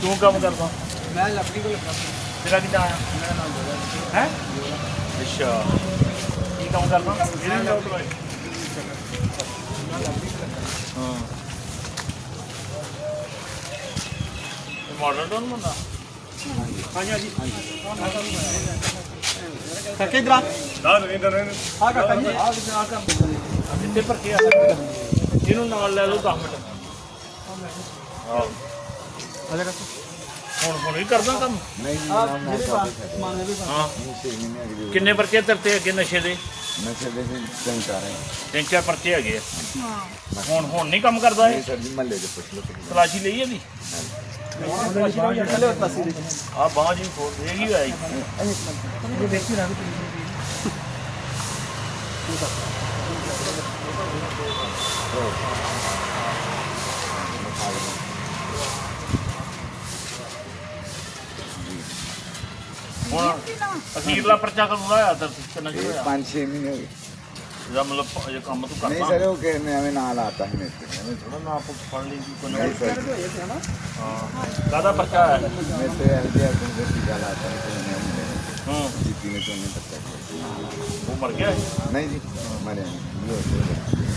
ਤੂੰ ਕੰਮ ਕਰਦਾ ਮੈਂ ਲੱਕੜੀ ਕੋਲ ਲੱਗਾ ਤੇਰਾ ਕੀ ਨਾਮ ਹੈ ਹੈ? ਅੱਛਾ। ਕੀ ਕੰਮ ਕਰਦਾ ਇਹਨੇ ਜੋਬ ਲਵਾਈ ਹਾਂ। ਮਾਡਲ ਟਾਊਨ ਬੰਦਾ ਹਾਂਜੀ ਹਾਂਜੀ। ਕਾਕੇ ਇਧਰ ਨਾ ਨਹੀਂ ਨਾ। ਆ ਕਾਕਾ ਜੀ। ਆ ਆ ਕੰਮ ਇੱਥੇ ਪਰ ਕੀ ਆ ਇਹਨੂੰ ਨਾਲ ਲੈ ਲਓ 10 ਮਿੰਟ। ਹਾਂ ਹੁਣ ਹੁਣ ਹੀ ਕਰਦਾ ਕੰਮ? ਨਹੀਂ ਜੀ ਆ ਨਾ ਮੈਂ ਜਿਹੜੇ ਕਾਫੀ ਪਾ- ਸਮਾਨ ਹੈ ਵੀ ਪਾ- ਹਾਂ। ਨਹੀਂ ਛੇ ਮਹੀਨੇ ਅਗਲੀ ਕਿੰਨੇ ਪਰਚੇ ਤਰਤੇ ਅੱਗੇ ਨਸ਼ੇ ਦੇ? ਨਸ਼ੇ ਦੇ ਤਿੰਨ ਚਾਰ ਹੈ। ਤਿੰਨ ਚਾਰ ਪਰਚੇ ਹੈਗੇ ਆ। ਹੁਣ ਹੁਣ ਨਹੀਂ ਕੰਮ ਕਰਦਾ ਇਹ? ਇਹ ਸਰ ਜੀ ਮਹੱਲੇ ਦੇ ਪੁੱਛ ਲਓ ਤੁਸੀਂ। ਤਲਾਸ਼ੀ ਲਈ ਇਹਦੀ? ਆ। ਬਾਂਹ ਜੀ ਖੋਲ ਦੇ ਕੀ ਹੋਇਆ ਜੀ ਇਹ ਦੇਖੀ ਨਾ ਹੁਣ ਅਖੀਰਲਾ ਪਰਚਾ ਕਦੋਂ ਦਾ ਹੋਇਆ? ਤਰਤੀ ਕਿੰਨਾ ਚਿਰ ਇਹ ਹੋਇਆ? ਪੰਜ ਛੇ ਮਹੀਨੇ ਹੋ ਗਏ। ਇਹਦਾ ਮਤਲਬ ਇਹ ਕੰਮ ਤੂੰ ਨਹੀਂ ਕਰਦਾ ਸਰ ਉਹ ਕਿ ਮੈਂ ਐਵੇਂ ਨਾਲ ਆਤਾ ਹੈ ਮੇਰੇ ਤੇ। ਐਵੇਂ ਥੋੜਾ ਨਾ ਆਪ ਫੜ ਲਈ ਕੋਈ ਨਾ ਨਹੀਂ ਸਰ। ਹਾਂ। ਕਾਹਦਾ ਪਰਚਾ ਹੈ ਮੇਰੇ ਤੇ ਇਹ ਜਿਹਾ ਕੋਈ ਦੱਸੀ ਗੱਲ ਆਤਾ ਹੈ ਕਿ ਮੈਂ ਹੂੰ। ਜੀਪੀ ਨੇ ਤੋਂ ਨਹੀਂ ਪਤਾ ਉਹ ਮਰ ਗਿਆ ਨਹੀਂ ਜੀ ਮਰਿਆ ਨਹੀਂ।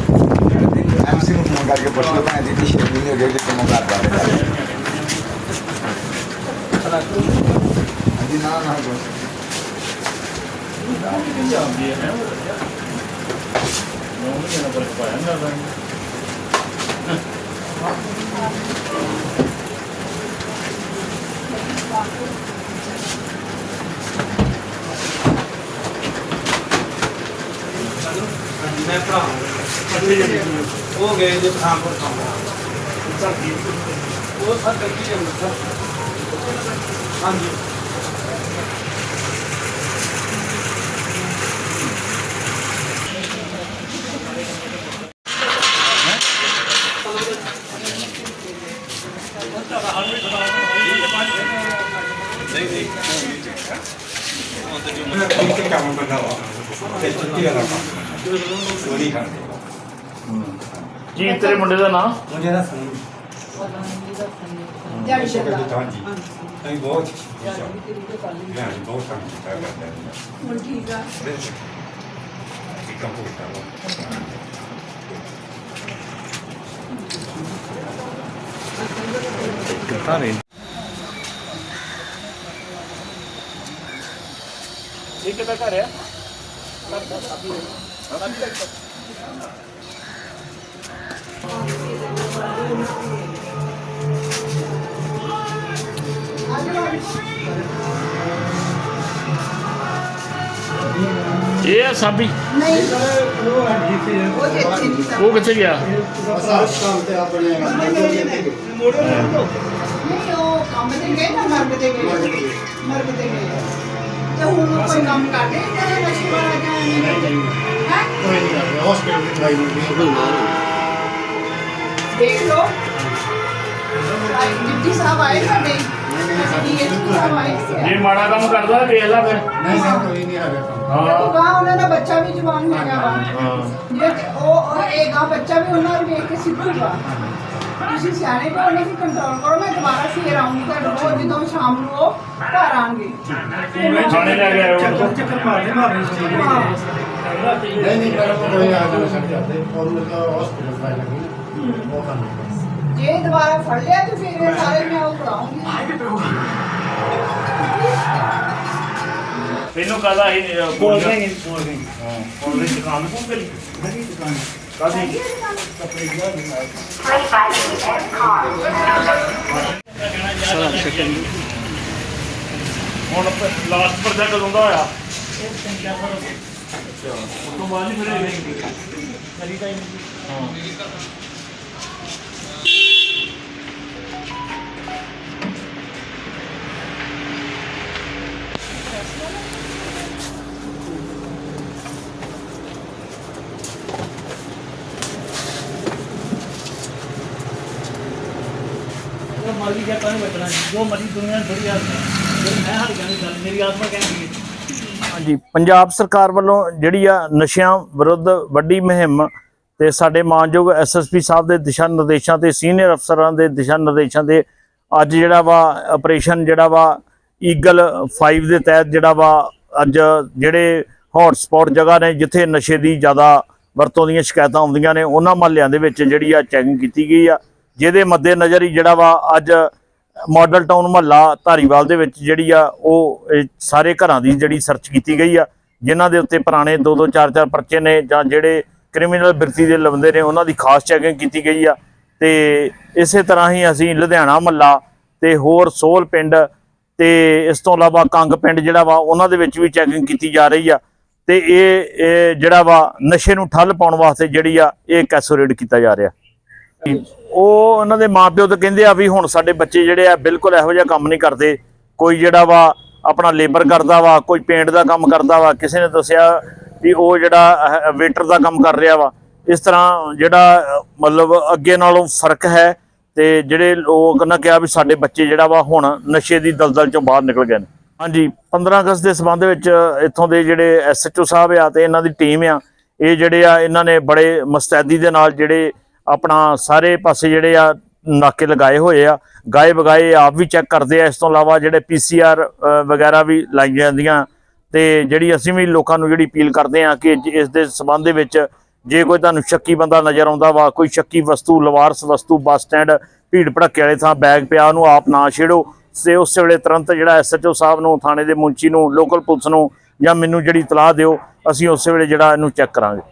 ਐਮਸੀ ਨੂੰ ਫੋਨ ਕਰਕੇ ਪੁੱਛ ਲਓ ਮੈਂ ਜੀ ਛੇ ਮਹੀਨੇ ਹੋ ਗਏ ਜਿੱਥੇ ਮੈਂ ਘਰ ਬਾਰੇ ਨਾ ਨਾ ਕੋਈ ਜਾਂਦੀ ਹੈ ਨੌਂ ਮਹੀਨੇ ਦਾ ਫ਼ਰਕ ਪਾਇਆ ਨਾ ਤਾਂ ਮੈਂ ਭਰਾ ਉਹ ਗਏ ਜੇ ਪਠਾਨਕੋਟ ਕੰਮ ਉਹ ਸਰ ਗੱਡੀ ਅੰਦਰ ਹਾਂਜੀ ਠੀਕ ਕੰਮ ਕਰਦਾ ਵਾ ਤੇ ਛੁੱਟੀ ਵਾਲਾ ਕੰਮ ਚੋਰੀ ਕਰਦੇ ਜੀ ਤੇਰੇ ਮੁੰਡੇ ਦਾ ਨਾਂ? ਮੁਝੇ ਦਾ ਸੁਣ ਦਿਹਾੜੀ ਸ਼ਕਲ ਹਾਂਜੀ। ਅਸੀਂ ਬਹੁਤ ਮੈਂ ਬਹੁਤ ਕੰਮ ਕੀਤਾ ਕਰਦਾ ਹੁਣ ਠੀਕ ਆ। ਕਿ ਕੰਮ ਕੀਤਾ ਵਾ। ਇਹ ਕਿਹਦਾ ਘਰ ਆ? ਇਹ ਆ ਸਾਬੀ ਨਹੀਂ ਉਹ ਇੱਥੇ ਨਹੀਂ ਸਰ ਉਹ ਕਿੱਥੇ ਗਿਆ ਨਹੀਂ ਉਹ ਕੰਮ ਤੇ ਗਏ ਨਾ ਮਰਗ ਤੇ ਗਏ ਮਰਗ ਤੇ ਗਏ ਤੇ ਹੁਣ ਉਹ ਕੋਈ ਕੰਮ ਕਰਦੇ ਤੇ ਨਸ਼ੇ ਵਾਲਾ ਜਾਂ ਦੇਖ ਲਓ ਆਈ ਜਿੱਤੀ ਸਾਹਿਬ ਆਏ ਸਾਡੇ ਡੀਐਸਪੀ ਸਾਹਿਬ ਆਏ ਸੀ ਜੇ ਮਾੜਾ ਕੰਮ ਕਰਦਾ ਵੇਖ ਲੈ ਫਿਰ ਹਾਂ ਉਹ ਉਹਨਾਂ ਦਾ ਬੱਚਾ ਵੀ ਜਵਾਨ ਹੈਗਾ ਵਾ ਹਾਂ ਜੇ ਉਹ ਉਹ ਇਹ ਗਾ ਬੱਚਾ ਵੀ ਉਹਨਾਂ ਨੂੰ ਵੇਖ ਕੇ ਸਿੱਖੂਗਾ ਤੁਸੀਂ ਸਿਆਣੇ ਕੋ ਉਹਨਾਂ ਨੂੰ ਕੰਟਰੋਲ ਕਰੋ ਮੈਂ ਦੁਬਾਰਾ ਫੇਰ ਆਉਂਗੀ ਤੁਹਾਡੇ ਕੋਲ ਜਦੋਂ ਸ਼ਾਮ ਨੂੰ ਉਹ ਘਰ ਆਣਗੇ। ਥਾਣੇ ਲੈ ਕੇ ਆਇਓ। ਚੱਕਰ ਮਾਰਦੇ ਮਾਰਦੇ ਸੀ ਹਾਂ। ਨਹੀਂ ਨਹੀਂ ਪਹਿਲਾਂ ਤਾਂ ਕੋਈ ਆ ਜਾਣਾ ਛੱਡ ਜਾਂਦੇ ਉਹਨੂੰ ਤਾਂ ਹਸਪੀਟਲ ਫਾਈਲ ਲੱਗੀ ਉਹ ਕੰਮ ਨਹੀਂ ਜੇ ਦੁਬਾਰਾ ਫੜ ਲਿਆ ਤੇ ਫਿਰ ਇਹ ਸਾਰੇ ਮੈਂ ਉਹ ਕਰਾਉਂਗੀ। ਪਹਿਲੋਂ ਕਾਹਦਾ ਹੀ ਬੋਲ ਰਹੇ ਬੋਲ ਰਹੇ ਹਾਂ ਉਹਦੀ ਦੁਕਾਨ ਤੋਂ ਪਹਿਲੀ ਬੜੀ ਦੁਕਾਨ। ਕਾਦੀ ਹੁਣ ਲਾਸਟ ਪਰਚਾ ਕਦੋਂ ਦਾ ਹੋਇਆ? ਅੱਛਾ। ਉਸ ਤੋਂ ਬਾਅਦ ਹੀ ਫਿਰ ਇਹ ਕਰੀ ਤਾਂ ਹਾਂ। ਤਾਂ ਮਰ ਤਾਂ ਬਚਣਾ ਜੋ ਮਰੀ ਦੁਨੀਆ ਨੂੰ ਥੋੜੀ ਆਸ ਹੈ। ਮੈਂ ਹਰ ਗੱਲ ਗੱਲ, ਮੇਰੀ ਆਤਮਾ ਕਹਿੰਦੀ ਹੈ। ਹਾਂਜੀ, ਪੰਜਾਬ ਸਰਕਾਰ ਵੱਲੋਂ ਜਿਹੜੀ ਆ ਨਸ਼ਿਆਂ ਵਿਰੁੱਧ ਵੱਡੀ ਮੁਹਿੰਮ ਤੇ ਸਾਡੇ ਮਾਨਯੋਗ ਐਸਐਸਪੀ ਸਾਹਿਬ ਦੇ ਦਿਸ਼ਾ ਨਿਰਦੇਸ਼ਾਂ ਤੇ ਸੀਨੀਅਰ ਅਫਸਰਾਂ ਦੇ ਦਿਸ਼ਾ ਨਿਰਦੇਸ਼ਾਂ 'ਤੇ ਅੱਜ ਜਿਹੜਾ ਵਾ ਆਪਰੇਸ਼ਨ ਜਿਹੜਾ ਵਾ ਈਗਲ 5 ਦੇ ਤਹਿਤ ਜਿਹੜਾ ਵਾ ਅੱਜ ਜਿਹੜੇ ਹੌਟ ਸਪੌਟ ਜਗ੍ਹਾ ਨੇ ਜਿੱਥੇ ਨਸ਼ੇ ਦੀ ਜ਼ਿਆਦਾ ਵਰਤੋਂ ਦੀਆਂ ਸ਼ਿਕਾਇਤਾਂ ਆਉਂਦੀਆਂ ਨੇ, ਉਹਨਾਂ ਮਹੱਲਿਆਂ ਦੇ ਵਿੱਚ ਜਿਹੜੀ ਆ ਚੈਕਿੰਗ ਕੀਤੀ ਗਈ ਆ। ਜਿਹਦੇ ਮੱਦੇ ਨਜ਼ਰ ਹੀ ਜਿਹੜਾ ਵਾ ਅੱਜ ਮਾਡਲ ਟਾਊਨ ਮਹੱਲਾ ਧਾਰੀਵਾਲ ਦੇ ਵਿੱਚ ਜਿਹੜੀ ਆ ਉਹ ਸਾਰੇ ਘਰਾਂ ਦੀ ਜਿਹੜੀ ਸਰਚ ਕੀਤੀ ਗਈ ਆ, ਜਿਨ੍ਹਾਂ ਦੇ ਉੱਤੇ ਪੁਰਾਣੇ 2-2 4-4 ਪਰਚੇ ਨੇ ਜਾਂ ਜਿਹੜੇ ਕ੍ਰਿਮੀਨਲ ਬਿਰਤੀ ਦੇ ਲਵੰਦੇ ਨੇ, ਉਹਨਾਂ ਦੀ ਖਾਸ ਚੈਕਿੰਗ ਕੀਤੀ ਗਈ ਆ। ਤੇ ਇਸੇ ਤਰ੍ਹਾਂ ਹੀ ਅਸੀਂ ਲੁਧਿਆਣਾ ਮਹੱਲਾ ਤੇ ਹੋਰ ਸੋਲ ਪਿੰਡ ਤੇ ਇਸ ਤੋਂ ਇਲਾਵਾ ਕੰਗ ਪਿੰਡ ਜਿਹੜਾ ਵਾ, ਉਹਨਾਂ ਦੇ ਵਿੱਚ ਵੀ ਚੈਕਿੰਗ ਕੀਤੀ ਜਾ ਰਹੀ ਆ। ਤੇ ਇਹ ਇਹ ਜਿਹੜਾ ਵਾ, ਨਸ਼ੇ ਨੂੰ ਠੱਲ ਪਾਉਣ ਵਾਸਤੇ ਜਿਹੜੀ ਆ, ਇਹ ਕੈਸੋਰੇਡ ਕੀਤਾ ਜਾ ਰਿਹਾ। ਉਹ ਉਹਨਾਂ ਦੇ ਮਾਪਿਓ ਤਾਂ ਕਹਿੰਦੇ ਆ ਵੀ ਹੁਣ ਸਾਡੇ ਬੱਚੇ ਜਿਹੜੇ ਆ ਬਿਲਕੁਲ ਇਹੋ ਜਿਹਾ ਕੰਮ ਨਹੀਂ ਕਰਦੇ। ਕੋਈ ਜਿਹੜਾ ਵਾ ਆਪਣਾ ਲੇਬਰ ਕਰਦਾ ਵਾ, ਕੋਈ ਪੇਂਟ ਦਾ ਕੰਮ ਕਰਦਾ ਵਾ, ਕਿਸੇ ਨੇ ਦੱਸਿਆ ਵੀ ਉਹ ਜਿਹੜਾ ਵੇਟਰ ਦਾ ਕੰਮ ਕਰ ਰਿਹਾ ਵਾ। ਇਸ ਤਰ੍ਹਾਂ ਜਿਹੜਾ ਮਤਲਬ ਅੱਗੇ ਨਾਲੋਂ ਫ਼ਰਕ ਹੈ ਤੇ ਜਿਹੜੇ ਲੋਕ ਨੇ ਕਿਹਾ ਵੀ ਸਾਡੇ ਬੱਚੇ ਜਿਹੜਾ ਵਾ ਹੁਣ ਨਸ਼ੇ ਦੀ ਦਲਦਲ ਚੋਂ ਬਾਹਰ ਨਿਕਲ ਗਏ ਨੇ। ਹਾਂਜੀ 15 ਅਗਸਤ ਦੇ ਸਬੰਧ ਵਿੱਚ ਇੱਥੋਂ ਦੇ ਜਿਹੜੇ ਐਸਐਚਓ ਸਾਹਿਬ ਆ ਤੇ ਇਹਨਾਂ ਦੀ ਟੀਮ ਆ, ਇਹ ਜਿਹੜੇ ਆ, ਇਹਨਾਂ ਨੇ ਬੜੇ ਮੁਸਤੈਦੀ ਦੇ ਨਾਲ ਜਿਹੜੇ ਆਪਣਾ ਸਾਰੇ ਪਾਸੇ ਜਿਹੜੇ ਆ ਨਾਕੇ ਲਗਾਏ ਹੋਏ ਆ। ਗਾਏ ਬਗਾਏ ਆਪ ਵੀ ਚੈੱਕ ਕਰਦੇ ਆ। ਇਸ ਤੋਂ ਇਲਾਵਾ ਜਿਹੜੇ ਪੀਸੀਆਰ ਵਗੈਰਾ ਵੀ ਲਾਈਆਂ ਜਾਂਦੀਆਂ। ਤੇ ਜਿਹੜੀ ਅਸੀਂ ਵੀ ਲੋਕਾਂ ਨੂੰ ਜਿਹੜੀ ਅਪੀਲ ਕਰਦੇ ਆ ਕਿ ਜ- ਇਸ ਦੇ ਸਬੰਧ ਦੇ ਵਿੱਚ ਜੇ ਕੋਈ ਤੁਹਾਨੂੰ ਸ਼ੱਕੀ ਬੰਦਾ ਨਜ਼ਰ ਆਉਂਦਾ ਵਾ, ਕੋਈ ਸ਼ੱਕੀ ਵਸਤੂ, ਲਵਾਰਸ ਵਸਤੂ, ਬੱਸ ਸਟੈਂਡ, ਭੀੜ ਭੜੱਕੇ ਵਾਲੇ ਥਾਂ, ਬੈਗ ਪਿਆ ਉਹਨੂੰ ਆਪ ਨਾ ਛੇੜੋ। ਤੇ ਉਸੇ ਵੇਲੇ ਤੁਰੰਤ ਜਿਹੜਾ ਐਸਐਚਓ ਸਾਹਿਬ ਨੂੰ, ਥਾਣੇ ਦੇ ਮੁੰਚੀ ਨੂੰ, ਲੋਕਲ ਪੁਲਿਸ ਨੂੰ ਜਾਂ ਮੈਨੂੰ ਜਿਹੜੀ ਇਤਲਾਹ ਦਿਓ, ਅਸੀਂ ਉਸੇ ਵੇਲੇ ਜਿਹੜਾ ਇਹਨੂੰ ਚੈੱਕ ਕਰਾਂਗੇ।